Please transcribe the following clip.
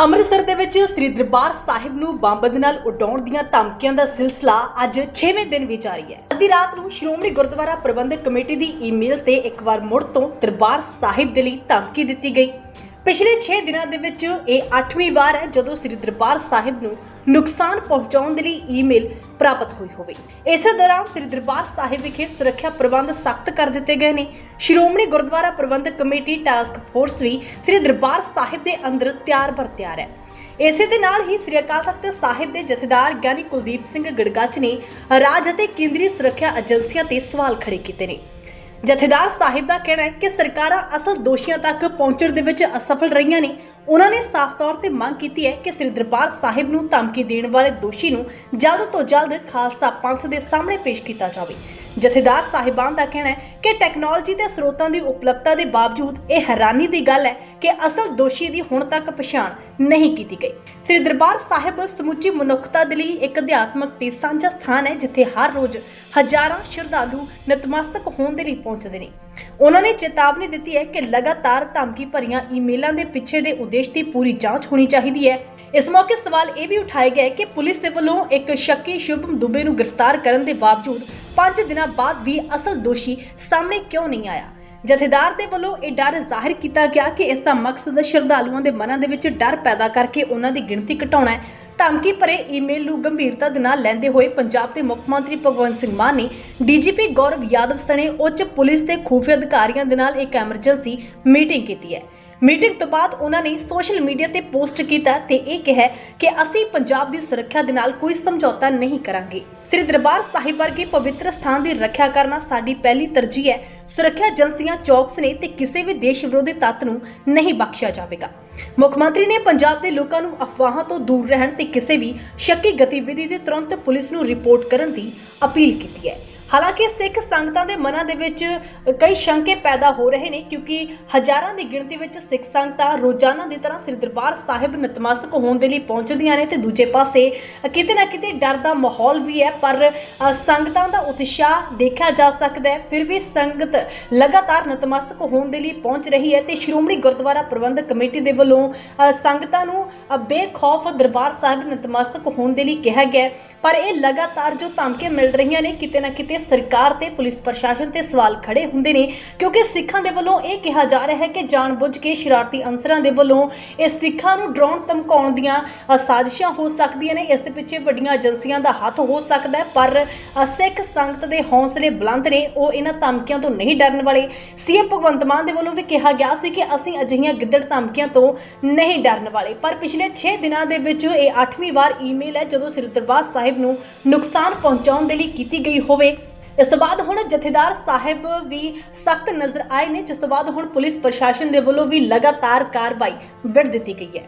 ਅੰਮ੍ਰਿਤਸਰ ਦੇ ਵਿੱਚ ਸ੍ਰੀ ਦਰਬਾਰ ਸਾਹਿਬ ਨੂੰ ਬੰਬ ਦੇ ਨਾਲ ਉਡਾਉਣ ਦੀਆਂ ਧਮਕੀਆਂ ਦਾ ਸਿਲਸਿਲਾ ਅੱਜ 6ਵੇਂ ਦਿਨ ਵੀ ਜਾਰੀ ਹੈ। ਅੱਧੀ ਰਾਤ ਨੂੰ ਸ਼੍ਰੋਮਣੀ ਗੁਰਦੁਆਰਾ ਪ੍ਰਬੰਧਕ ਕਮੇਟੀ ਦੀ ਈਮੇਲ ਤੇ ਇੱਕ ਵਾਰ ਮੁੜ ਤੋਂ ਦਰਬਾਰ ਸਾਹਿਬ ਦੇ ਲਈ ਧਮਕੀ ਦਿੱਤੀ ਗਈ। ਪਿਛਲੇ 6 ਦਿਨਾਂ ਦੇ ਵਿੱਚ ਇਹ 8ਵੀਂ ਵਾਰ ਹੈ ਜਦੋਂ ਸ੍ਰੀ ਦਰਬਾਰ ਸਾਹਿਬ ਨੂੰ ਨੁਕਸਾਨ ਪਹੁੰਚਾਉਣ ਦੇ ਲਈ ਈਮੇਲ ਪ੍ਰਾਪਤ ਹੋਈ ਹੋਵੇ। ਇਸੇ ਦੌਰਾਨ ਸ੍ਰੀ ਦਰਬਾਰ ਸਾਹਿਬ ਵਿਖੇ ਸੁਰੱਖਿਆ ਪ੍ਰਬੰਧ ਸਖਤ ਕਰ ਦਿੱਤੇ ਗਏ ਨੇ। Shiromani Gurdwara Prabandhak committee task force ਵੀ ਸ੍ਰੀ ਦਰਬਾਰ ਸਾਹਿਬ ਦੇ ਅੰਦਰ ਤਿਆਰ ਬਰ ਤਿਆਰ ਹੈ। ਇਸੇ ਦੇ ਨਾਲ ਹੀ ਸ੍ਰੀ ਅਕਾਲ ਤਖਤ ਸਾਹਿਬ ਦੇ ਜਥੇਦਾਰ ਗਿਆਨੀ ਕੁਲਦੀਪ ਸਿੰਘ ਗੜਗਾਚ ਨੇ ਰਾਜ ਅਤੇ ਕੇਂਦਰੀ ਸੁਰੱਖਿਆ ਏਜੰਸੀਆਂ ਤੇ ਸਵਾਲ ਖੜੇ ਕੀਤੇ ਨੇ। ਜਥੇਦਾਰ ਸਾਹਿਬ ਦਾ ਕਹਿਣਾ ਹੈ ਕਿ ਸਰਕਾਰਾਂ ਅਸਲ ਦੋਸ਼ੀਆਂ ਤੱਕ ਪਹੁੰਚਣ ਦੇ ਵਿੱਚ ਅਸਫਲ ਰਹੀਆਂ ਨੇ। ਉਹਨਾਂ ਨੇ ਸਾਫ਼ ਤੌਰ ਤੇ ਮੰਗ ਕੀਤੀ ਹੈ ਕਿ ਸ੍ਰੀ ਦਰਬਾਰ ਸਾਹਿਬ ਨੂੰ ਧਮਕੀ ਦੇਣ ਵਾਲੇ ਦੋਸ਼ੀ ਨੂੰ ਜਲਦ ਤੋਂ ਜਲਦ ਖਾਲਸਾ ਪੰਥ ਦੇ ਸਾਹਮਣੇ ਪੇਸ਼ ਕੀਤਾ ਜਾਵੇ। ਜਥੇਦਾਰ ਸਾਹਿਬਾਨ ਦਾ ਕਹਿਣਾ ਹੈ ਕਿ ਟੈਕਨੋਲੋਜੀ ਦੇ ਸਰੋਤਾਂ ਦੀ ਉਪਲਬਧਤਾ ਦੇ ਬਾਵਜੂਦ ਇਹ ਹੈਰਾਨੀ ਦੀ ਗੱਲ ਹੈ ਕਿ ਅਸਲ ਦੋਸ਼ੀ ਦੀ ਹੁਣ ਤੱਕ ਪਛਾਣ ਨਹੀਂ ਕੀਤੀ ਗਈ। ਸ੍ਰੀ ਦਰਬਾਰ ਸਾਹਿਬ ਸਮੁੱਚੀ ਮਨੁੱਖਤਾ ਦੇ ਲਈ ਇੱਕ ਅਧਿਆਤਮਕ ਤੇ ਸਾਂਝਾ ਸਥਾਨ ਹੈ, ਜਿੱਥੇ ਹਰ ਰੋਜ਼ ਹਜ਼ਾਰਾਂ ਸ਼ਰਧਾਲੂ ਨਤਮਸਤਕ ਹੋਣ ਦੇ ਲਈ ਪਹੁੰਚਦੇ ਨੇ। ਉਹਨਾਂ ਨੇ ਚੇਤਾਵਨੀ ਦਿੱਤੀ ਹੈ ਕਿ ਲਗਾਤਾਰ ਧਮਕੀ ਭਰੀਆਂ ਈਮੇਲਾਂ ਦੇ ਪਿੱਛੇ ਦੇ ਉਦੇਸ਼ ਦੀ ਪੂਰੀ ਜਾਂਚ ਹੋਣੀ ਚਾਹੀਦੀ ਹੈ। ਇਸ ਮੌਕੇ ਸਵਾਲ ਇਹ ਵੀ ਉਠਾਏ ਗਏ ਕਿ ਪੁਲਿਸ ਦੇ ਵੱਲੋਂ ਇੱਕ ਸ਼ੱਕੀ ਸ਼ੁਭਮ ਦੁਬੇ ਨੂੰ ਗ੍ਰਿਫਤਾਰ ਕਰਨ ਦੇ ਬਾਵਜੂਦ 5 ਦਿਨਾਂ ਬਾਅਦ ਵੀ ਅਸਲ ਦੋਸ਼ੀ ਸਾਹਮਣੇ ਕਿਉਂ ਨਹੀਂ ਆਇਆ? ਜਥੇਦਾਰ ਦੇ ਵੱਲੋਂ ਇਹ ਡਰ ਜ਼ਾਹਿਰ ਕੀਤਾ ਗਿਆ ਕਿ ਇਸ ਦਾ ਮਕਸਦ ਸ਼ਰਧਾਲੂਆਂ ਦੇ ਮਨਾਂ ਦੇ ਵਿੱਚ ਡਰ ਪੈਦਾ ਕਰਕੇ ਉਹਨਾਂ ਦੀ ਗਿਣਤੀ ਘਟਾਉਣਾ ਹੈ। ਧਮਕੀ ਭਰੇ ਈਮੇਲ ਨੂੰ ਗੰਭੀਰਤਾ ਦੇ ਨਾਲ ਲੈਂਦੇ ਹੋਏ ਪੰਜਾਬ ਦੇ ਮੁੱਖ ਮੰਤਰੀ ਭਗਵੰਤ ਸਿੰਘ ਮਾਨ ਨੇ ਡੀਜੀਪੀ ਗੌਰਵ ਯਾਦਵ ਸਣੇ ਉੱਚ ਪੁਲਿਸ ਤੇ ਖੂਫੀਆ ਅਧਿਕਾਰੀਆਂ ਦੇ ਨਾਲ ਇੱਕ ਐਮਰਜੈਂਸੀ ਮੀਟਿੰਗ ਕੀਤੀ ਹੈ। ਮੀਟਿੰਗ ਤੋਂ ਬਾਅਦ ਉਹਨਾਂ ਨੇ ਸੋਸ਼ਲ ਮੀਡੀਆ ਤੇ ਪੋਸਟ ਕੀਤਾ ਤੇ ਇਹ ਕਿਹਾ ਕਿ ਅਸੀਂ ਪੰਜਾਬ ਦੀ ਸੁਰੱਖਿਆ ਦੇ ਨਾਲ ਕੋਈ ਸਮਝੌਤਾ ਨਹੀਂ ਕਰਾਂਗੇ। ਸ੍ਰੀ ਦਰਬਾਰ ਸਾਹਿਬ ਵਰਗੇ ਪਵਿੱਤਰ ਸਥਾਨ ਦੀ ਰੱਖਿਆ ਕਰਨਾ ਸਾਡੀ ਪਹਿਲੀ ਤਰਜੀਹ ਹੈ, ਸੁਰੱਖਿਆ ਏਜੰਸੀਆਂ, ਚੌਕਸ ਨੇ ਤੇ ਕਿਸੇ ਵੀ ਦੇਸ਼ ਵਿਰੋਧੀ ਤੱਤ ਨੂੰ ਨਹੀਂ ਬਖਸ਼ਿਆ ਜਾਵੇਗਾ। ਮੁੱਖ ਮੰਤਰੀ ਨੇ ਪੰਜਾਬ ਦੇ ਲੋਕਾਂ ਨੂੰ ਅਫਵਾਹਾਂ ਤੋਂ ਦੂਰ ਰਹਿਣ ਤੇ ਕਿਸੇ ਵੀ ਸ਼ੱਕੀ ਗਤੀਵਿਧੀ ਦੇ ਤੁਰੰਤ ਪੁਲਿਸ ਨੂੰ ਰਿਪੋਰਟ ਕਰਨ ਦੀ ਅਪੀਲ ਕੀਤੀ ਹੈ। ਹਾਲਾਂਕਿ ਸਿੱਖ ਸੰਗਤਾਂ ਦੇ ਮਨਾਂ ਦੇ ਵਿੱਚ ਕਈ ਸ਼ੰਕੇ ਪੈਦਾ ਹੋ ਰਹੇ ਨੇ, ਕਿਉਂਕਿ ਹਜ਼ਾਰਾਂ ਦੀ ਗਿਣਤੀ ਵਿੱਚ ਸਿੱਖ ਸੰਗਤਾਂ ਰੋਜ਼ਾਨਾ ਦੀ ਤਰ੍ਹਾਂ ਸ੍ਰੀ ਦਰਬਾਰ ਸਾਹਿਬ ਨਤਮਸਤਕ ਹੋਣ ਦੇ ਲਈ ਪਹੁੰਚਦੀਆਂ ਨੇ ਤੇ ਦੂਜੇ ਪਾਸੇ ਕਿਤੇ ਨਾ ਕਿਤੇ ਡਰ ਦਾ ਮਾਹੌਲ ਵੀ ਹੈ, ਪਰ ਸੰਗਤਾਂ ਦਾ ਉਤਸ਼ਾਹ ਦੇਖਿਆ ਜਾ ਸਕਦਾ ਹੈ। ਫਿਰ ਵੀ ਸੰਗਤ ਲਗਾਤਾਰ ਨਤਮਸਤਕ ਹੋਣ ਦੇ ਲਈ ਪਹੁੰਚ ਰਹੀ ਹੈ ਤੇ ਸ਼੍ਰੋਮਣੀ ਗੁਰਦੁਆਰਾ ਪ੍ਰਬੰਧਕ ਕਮੇਟੀ ਦੇ ਵੱਲੋਂ ਸੰਗਤਾਂ ਨੂੰ ਬੇਖੌਫ ਦਰਬਾਰ ਸਾਹਿਬ ਨਤਮਸਤਕ ਹੋਣ ਦੇ ਲਈ ਕਿਹਾ ਗਿਆ ਪਰ ਇਹ ਲਗਾਤਾਰ ਜੋ ਧਮਕੀਆਂ ਮਿਲ ਰਹੀਆਂ ਨੇ, ਕਿਤੇ ਨਾ ਕਿਤੇ ਸਰਕਾਰ ਤੇ ਪੁਲਿਸ ਪ੍ਰਸ਼ਾਸਨ ਤੇ ਸਵਾਲ ਖੜੇ ਹੁੰਦੇ ਨੇ, ਕਿਉਂਕਿ ਸਿੱਖਾਂ ਦੇ ਵੱਲੋਂ ਇਹ ਕਿਹਾ ਜਾ ਰਿਹਾ ਹੈ ਕਿ ਜਾਣਬੁੱਝ ਕੇ ਸ਼ਰਾਰਤੀ ਅਨਸਰਾਂ ਦੇ ਵੱਲੋਂ ਇਹ ਸਿੱਖਾਂ ਨੂੰ ਡਰਾਉਣ ਧਮਕਾਉਣ ਦੀਆਂ ਸਾਜ਼ਿਸ਼ਾਂ ਹੋ ਸਕਦੀਆਂ ਨੇ। ਇਸ ਦੇ ਪਿੱਛੇ ਵੱਡੀਆਂ ਏਜੰਸੀਆਂ ਦਾ ਹੱਥ ਹੋ ਸਕਦਾ ਹੈ, ਪਰ ਸਿੱਖ ਸੰਗਤ ਦੇ ਹੌਸਲੇ ਬੁਲੰਦ ਨੇ। ਉਹ ਇਹਨਾਂ ਧਮਕੀਆਂ ਤੋਂ ਨਹੀਂ ਡਰਨ ਵਾਲੇ। ਸੀਐਮ ਭਗਵੰਤ ਮਾਨ ਦੇ ਵੱਲੋਂ ਵੀ ਕਿਹਾ ਗਿਆ ਸੀ ਕਿ ਅਸੀਂ ਅਜਿਹੀਆਂ ਗਿੱਦੜ ਧਮਕੀਆਂ ਤੋਂ ਨਹੀਂ ਡਰਨ ਵਾਲੇ। ਪਰ ਪਿਛਲੇ 6 ਦਿਨਾਂ ਦੇ ਵਿੱਚ ਇਹ 8ਵੀਂ ਵਾਰ ਈਮੇਲ ਹੈ, ਜਦੋਂ ਸ੍ਰੀ ਦਰਬਾਰ ਸਾਹਿਬ ਨੂੰ ਨੁਕਸਾਨ ਪਹੁੰਚਾਉਣ ਦੇ ਲਈ ਕੀਤੀ ਗਈ ਹੋਵੇ। ਇਸ ਤੋਂ ਬਾਅਦ ਹੁਣ ਜਥੇਦਾਰ ਸਾਹਿਬ ਵੀ ਸਖਤ ਨਜ਼ਰ ਆਏ ਨੇ, ਜਿਸ ਤੋਂ ਬਾਅਦ ਹੁਣ ਪੁਲਿਸ ਪ੍ਰਸ਼ਾਸਨ ਦੇ ਵੱਲੋਂ ਵੀ ਲਗਾਤਾਰ ਕਾਰਵਾਈ ਵਿੱਢ ਦਿੱਤੀ ਗਈ ਹੈ।